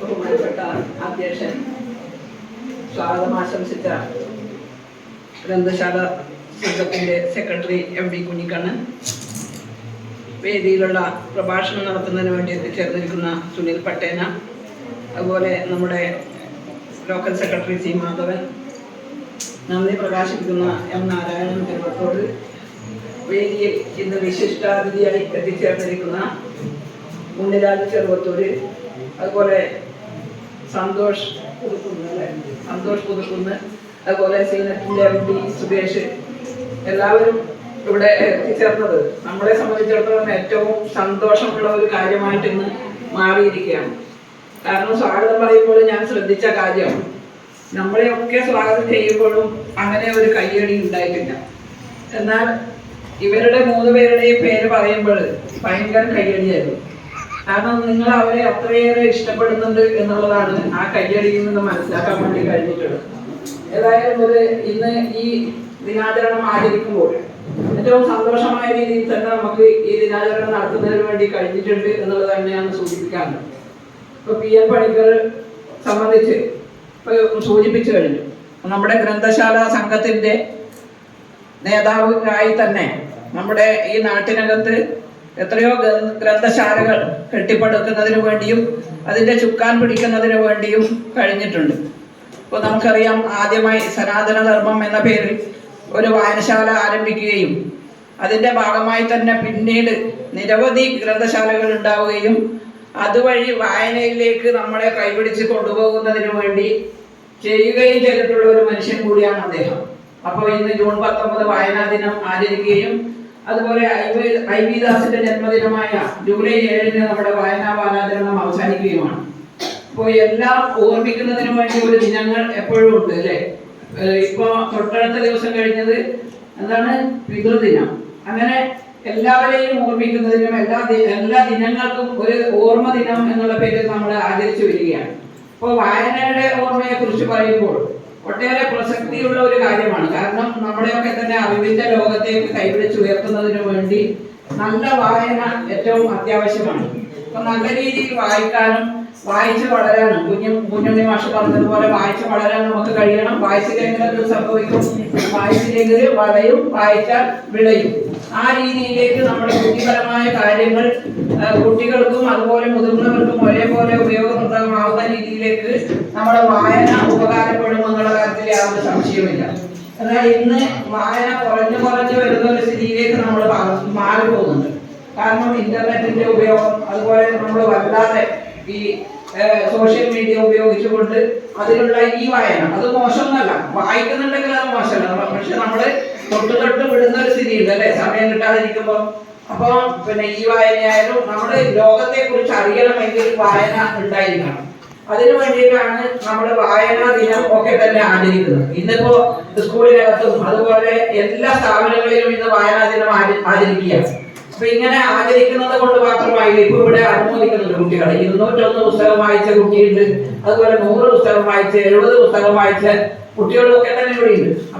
ബഹുമാനപ്പെട്ട അധ്യക്ഷൻ സ്വാഗതം ആശംസിച്ച ഗ്രന്ഥശാല സംഘത്തിന്റെ സെക്രട്ടറി എം വി കുഞ്ഞിക്കണ്ണൻ. വേദിയിലുള്ള പ്രഭാഷണം നടത്തുന്നതിന് വേണ്ടി എത്തിച്ചേർന്നിരിക്കുന്ന സുനിൽ പട്ടേന അതുപോലെ നമ്മുടെ ലോക്കൽ സെക്രട്ടറി സി മാധവൻ. നന്ദി പ്രകാശിപ്പിക്കുന്ന എം നാരായണൻ തിരുവത്തോട് വേദിയിൽ ഇന്ന് വിശിഷ്ടാതിഥിയായി എത്തിച്ചേർന്നിരിക്കുന്ന മുന്നിലാജ് ചെറുവത്തൂര് അതുപോലെ സന്തോഷ് പുതുക്കുന്ന് സന്തോഷ് പുതുക്കുന്ന്. അതുപോലെ സീനത്തിന്റെ എം സുരേഷ്. എല്ലാവരും ഇവിടെ എത്തിച്ചേർന്നത് നമ്മളെ സംബന്ധിച്ചിടത്തോളം ഏറ്റവും സന്തോഷമുള്ള ഒരു കാര്യമായിട്ട് ഇന്ന് മാറിയിരിക്കുകയാണ്. കാരണം സ്വാഗതം പറയുമ്പോൾ ഞാൻ ശ്രദ്ധിച്ച കാര്യം നമ്മളെയൊക്കെ സ്വാഗതം ചെയ്യുമ്പോഴും അങ്ങനെ ഒരു കയ്യടി ഉണ്ടായിട്ടില്ല. എന്നാൽ ഇവരുടെ മൂന്ന് പേരുടെയും പേര് പറയുമ്പോൾ ഭയങ്കര കയ്യടിയായിരുന്നു. കാരണം നിങ്ങൾ അവരെ അത്രയേറെ ഇഷ്ടപ്പെടുന്നുണ്ട് എന്നുള്ളതാണ് ആ കയ്യടിയിൽ നിന്ന് മനസ്സിലാക്കാൻ വേണ്ടി കഴിഞ്ഞിട്ടുള്ളത്. ഏതായാലും ഒരു ഇന്ന് ഈ ദിനാചരണം ആചരിക്കുമ്പോൾ ഏറ്റവും സന്തോഷമായ രീതിയിൽ തന്നെ നമുക്ക് ഈ ദിനാചരണം നടത്തുന്നതിന് വേണ്ടി കഴിഞ്ഞിട്ടുണ്ട് എന്നുള്ളത് തന്നെയാണ് സൂചിപ്പിക്കാറുള്ളത് ഇപ്പൊ പി എൻ പണിക്കർ സംബന്ധിച്ച് സൂചിപ്പിച്ചു കഴിഞ്ഞു. നമ്മുടെ ഗ്രന്ഥശാല സംഘത്തിന്റെ നേതാവായി തന്നെ നമ്മുടെ ഈ നാട്ടിനകത്ത് എത്രയോ ഗ്രന്ഥശാലകൾ കെട്ടിപ്പടുക്കുന്നതിന് വേണ്ടിയും അതിന്റെ ചുക്കാൻ പിടിക്കുന്നതിന് വേണ്ടിയും കഴിഞ്ഞിട്ടുണ്ട്. ഇപ്പോൾ നമുക്കറിയാം ആദ്യമായി സനാതന ധർമ്മം എന്ന പേരിൽ ഒരു വായനശാല ആരംഭിക്കുകയും അതിന്റെ ഭാഗമായി തന്നെ പിന്നീട് നിരവധി ഗ്രന്ഥശാലകൾ ഉണ്ടാവുകയും അതുവഴി വായനയിലേക്ക് നമ്മളെ കൈപിടിച്ച് കൊണ്ടുപോകുന്നതിന് വേണ്ടി ചെയ്യുകയും ചെയ്തിട്ടുള്ള ഒരു മനുഷ്യൻ കൂടിയാണ് അദ്ദേഹം. അപ്പോൾ ഇന്ന് ജൂൺ പത്തൊമ്പത് വായനാ ദിനം ആചരിക്കുകയും അതുപോലെ ഐ വി- ദാസിന്റെ ജന്മദിനമായ ജൂലൈ ഏഴിന് നമ്മുടെ വായനാ വാരാചരണം അവസാനിക്കുകയുമാണ്. അപ്പോൾ എല്ലാം ഓർമ്മിക്കുന്നതിന് വേണ്ടി ഒരു ദിനങ്ങൾ എപ്പോഴും ഉണ്ട് അല്ലേ? ഇപ്പോ തൊട്ടടുത്ത ദിവസം കഴിഞ്ഞത് എന്താണ്? പിതൃദിനം. അങ്ങനെ എല്ലാവരെയും ഓർമ്മിക്കുന്നതിനും എല്ലാ എല്ലാ ദിനങ്ങൾക്കും ഒരു ഓർമ്മ ദിനം എന്നുള്ള പേരിൽ നമ്മൾ ആചരിച്ചു വരികയാണ്. അപ്പോൾ വായനയുടെ ഓർമ്മയെ കുറിച്ച് പറയുമ്പോൾ ഒട്ടേറെ പ്രസക്തിയുള്ള ഒരു കാര്യമാണ്. കാരണം നമ്മുടെയൊക്കെ തന്നെ അറിവിന്റെ ലോകത്തേക്ക് കൈപിടിച്ച് ഉയർത്തുന്നതിന് വേണ്ടി നല്ല വായന ഏറ്റവും അത്യാവശ്യമാണ്. അപ്പൊ നല്ല രീതിയിൽ വായിക്കാനും വായിച്ച് വളരാനും കുഞ്ഞു കുഞ്ഞുണ്ണി മാഷ് പറഞ്ഞതുപോലെ വായിച്ച് വളരാൻ നമുക്ക് കഴിയണം. വായിച്ചില്ലെങ്കിൽ എന്ത് സംഭവിക്കും. വായിച്ചില്ലെങ്കിൽ വളയും വായിച്ചാൽ വിളയും. ആ രീതിയിലേക്ക് നമ്മുടെ ബുദ്ധിപരമായ കാര്യങ്ങൾ കുട്ടികൾക്കും അതുപോലെ മുതിർന്നവർക്കും ഒരേപോലെ ഉപയോഗപ്രദമാവുന്ന രീതിയിലേക്ക് നമ്മുടെ വായന ഉപകാരപ്പെടും എന്നുള്ള കാര്യത്തിൽ യാതൊരു സംശയമില്ല എന്നാൽ ഇന്ന് വായന കുറഞ്ഞു കുറഞ്ഞു വരുന്ന ഒരു സ്ഥിതിയിലേക്ക് നമ്മൾ മാറി പോകുന്നുണ്ട്. കാരണം ഇന്റർനെറ്റിന്റെ ഉപയോഗം അതുപോലെ നമ്മൾ വല്ലാതെ ഈ സോഷ്യൽ മീഡിയ ഉപയോഗിച്ചുകൊണ്ട് അതിലുള്ള ഈ വായന അത് മോശമൊന്നല്ല. വായിക്കുന്നുണ്ടെങ്കിൽ അത് മോശമല്ല. പക്ഷെ നമ്മൾ തൊട്ട് തൊട്ട് വിടുന്ന ഒരു സ്ഥിതിയുണ്ട് അല്ലെ? സമയം കിട്ടാതിരിക്കുമ്പോൾ അപ്പൊ പിന്നെ ഈ വായനയായാലും നമ്മുടെ ലോകത്തെ കുറിച്ച് അറിയണമെങ്കിൽ വായന ഉണ്ടായിരിക്കണം. അതിനു വേണ്ടിയിട്ടാണ് നമ്മൾ വായനാ ദിനം ഒക്കെ തന്നെ ആചരിക്കുന്നത്. ഇന്നിപ്പോ സ്കൂളിനകത്തും അതുപോലെ എല്ലാ സ്ഥാപനങ്ങളിലും ഇന്ന് വായനാ ദിനം ആചരിക്കുകയാണ്. അപ്പൊ ഇങ്ങനെ ആചരിക്കുന്നത് കൊണ്ട് മാത്രമായി ഇപ്പൊ ഇവിടെ അനുമോദിക്കുന്നുണ്ട് കുട്ടികളെ. ഇരുന്നൂറ്റൊന്ന് പുസ്തകം വായിച്ച കുട്ടിയുണ്ട്. അതുപോലെ നൂറ് പുസ്തകം വായിച്ച എഴുപത് പുസ്തകം വായിച്ച കുട്ടികളൊക്കെ തന്നെ ഇവിടെ ഉണ്ട് അപ്പൊ